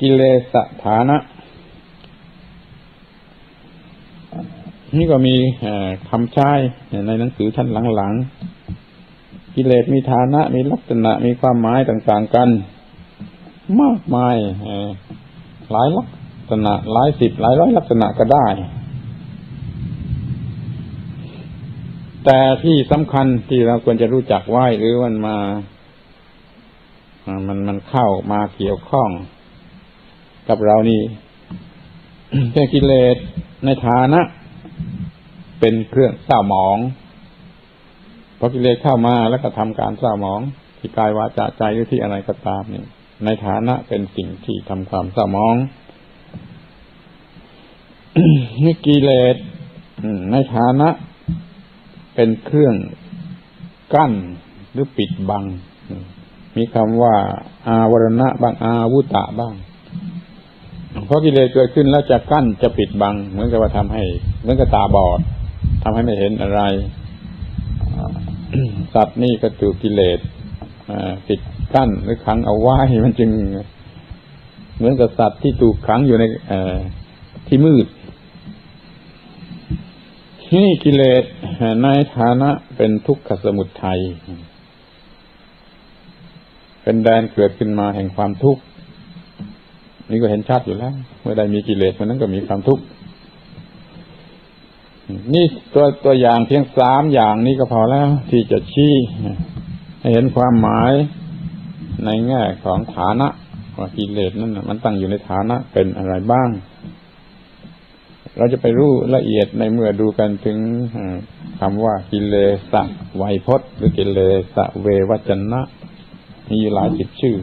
กิเลสฐานะ นี่ก็มีคำใช้ในหนังสือท่านหลังๆ กิเลสมีฐานะ มีลักษณะมีความหมายต่างๆกัน มากมายหลายลักษณะ หลายสิบหลายร้อยลักษณะก็ได้ แต่ที่สำคัญที่เราควรจะรู้จักไว้หรือมันมา มันมันเข้ามาเกี่ยวข้อง กับเรานี่เป็นกิเลสในฐานะ เป็นเครื่องเศร้าหมองพอกิเลสเข้ามาแล้วก็ทำการเศร้าหมองที่กายวาจาใจหรือที่อะไรก็ตามนี่ในฐานะเป็นสิ่งที่ทำความเศร้าหมองนี่กิเลสในฐานะ เป็นเครื่องกั้นหรือปิดบัง มีคำว่า อาวรณะบ้างอาวุตะบ้าง เพราะกิเลสเกิดขึ้นแล้วจะกั้นจะปิดบัง เหมือนกับว่าทำให้ เหมือนกับตาบอดทำให้ไม่เห็นอะไรสัตว์นี่ก็ถูกกิเลสปิดกั้นหรือขังเอาไว้มันจึง เหมือนกับสัตว์ที่ถูกขังอยู่ในที่มืดนี่กิเลสในฐานะเป็นทุกขสมุทัย เป็นแดนเกิดขึ้นมาแห่งความทุกข์นี่ก็เห็นชัดอยู่แล้ว เมื่อใดมีกิเลสมันนั้นก็มีความทุกข์นี่ตัวตัวอย่างเพียงสามอย่างนี้ก็พอแล้ว ที่จะชี้ให้เห็นความหมายในแง่ของฐานะว่ากิเลสนั้นมันตั้งอยู่ในฐานะเป็นอะไรบ้าง เราจะไปรู้ละเอียดในเมื่อดูกันถึงคำว่ากิเลสไวยพจน์หรือกิเลสเววจนะ มีอยู่หลายสิบชื่อ